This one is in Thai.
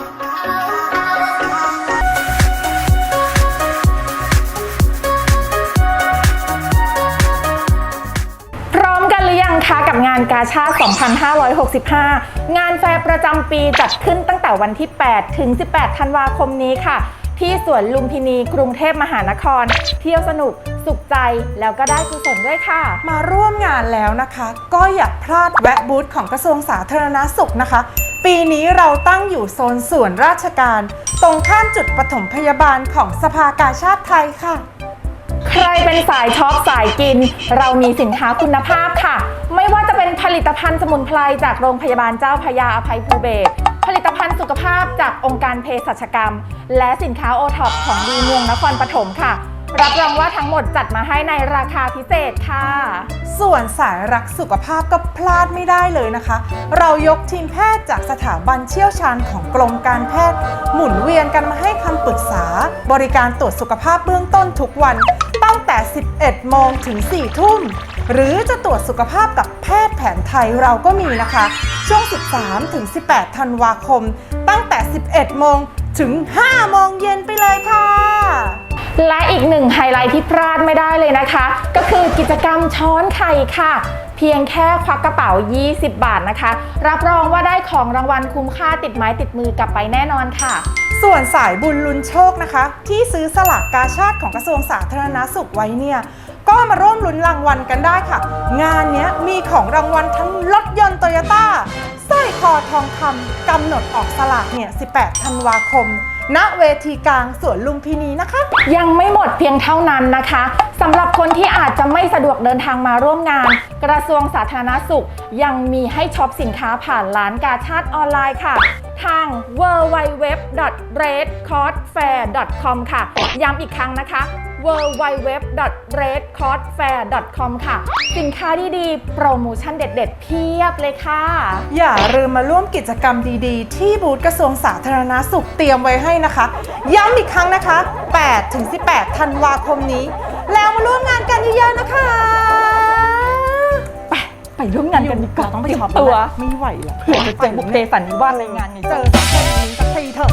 พร้อมกันหรือยังคะกับงานกาชาติ 2565 งานแฟร์ประจำปีจัดขึ้นตั้งแต่วันที่ 8 ถึง 18 ธันวาคมนี้ค่ะ ที่สวนลุมพินีกรุงเทพมหานคร เที่ยวสนุกสุขใจแล้วก็ได้กุศลด้วยค่ะ มาร่วมงานแล้วนะคะ ก็อย่าพลาดแวะบูธของกระทรวงสาธารณาสุขนะคะ ปีนี้เราตั้งอยู่โซนส่วนราชการ ตรงข้ามจุดปฐมพยาบาลของสภากาชาติไทยค่ะ ใครเป็นสายช็อปสายกิน เรามีสินค้าคุณภาพค่ะ ไม่ว่าจะเป็นผลิตภัณฑ์สมุนไพรจากโรงพยาบาลเจ้าพระยาอภัยภูเบศผลิตภัณฑ์สุขภาพจากองค์การเภสัชกรรม และสินค้าโอท็อปของดีเมืองนครปฐมค่ะ รับรองว่าทั้งหมดจัดมาให้ในราคาพิเศษค่ะ ส่วนสายรักสุขภาพก็พลาดไม่ได้เลยนะคะ เรายกทีมแพทย์จากสถาบันเชี่ยวชาญของกรมการแพทย์ หมุนเวียนกันมาให้คำปรึกษา บริการตรวจสุขภาพเบื้องต้นทุกวัน ตั้งแต่ 11 โมงถึง 4 ทุ่ม หรือจะตรวจสุขภาพกับแพทย์แผนไทยเราก็มีนะคะ ช่วง 13 ถึง 18 ธันวาคม ตั้งแต่ 11 โมงถึง 5 โมงเย็นไปเลยค่ะ และอีกหนึ่งไฮไลท์ที่พลาดไม่ได้เลยนะคะ ก็คือกิจกรรมช้อนไข่ค่ะ เพียงแค่ควักกระเป๋า 20 บาทนะคะ รับรองว่าได้ของรางวัลคุ้มค่าติดไม้ติดมือกลับไปแน่นอนค่ะส่วนสายบุญลุ้นโชคนะคะ ที่ซื้อสลากกาชาติของกระทรวงสาธารณาสุขไว้เนี่ย ก็มาร่วมลุ้นรางวัลกันได้ค่ะ งานนี้มีของรางวัลทั้งรถยนต์โตโยต้าสร้อยคอทองคำกำหนดออกสลากเนี่ย 18 ธันวาคม ณเวทีกลางสวนลุมพินีนะคะ ยังไม่หมดเพียงเท่านั้นนะคะสำหรับคนที่อาจจะไม่สะดวกเดินทางมาร่วมงาน กระทรวงสาธารณสุข ยังมีให้ช็อปสินค้าผ่านร้านกาชาติออนไลน์ค่ะ ทาง w w w r e d c o r d f a i r c o m ค่ะ ย้ำอีกครั้งนะคะ w w w r e d c o r d f a i r c o m ค่ะ สินค้าดีๆ โปรโมชั่นเด็ด ๆ เพียบเลยค่ะ อย่าลืมมาร่วมกิจกรรมดีๆ ที่บูธกระทรวงสาธารณาสุขเตรียมไว้ให้นะคะ ย้ำอีกครั้งนะคะ8ถึง18 ธันวาคมนี้ แล้วมาร่วมงานกันเยอะๆนะคะ ไปไปร่วมงานกันดีกว่าต้องไปช็อปตัว ไม่ไหวแล้วเผื่อจะเจอบุกเตสันนิวาสในงานไงเจอสักคนนี้สักทีเถอะ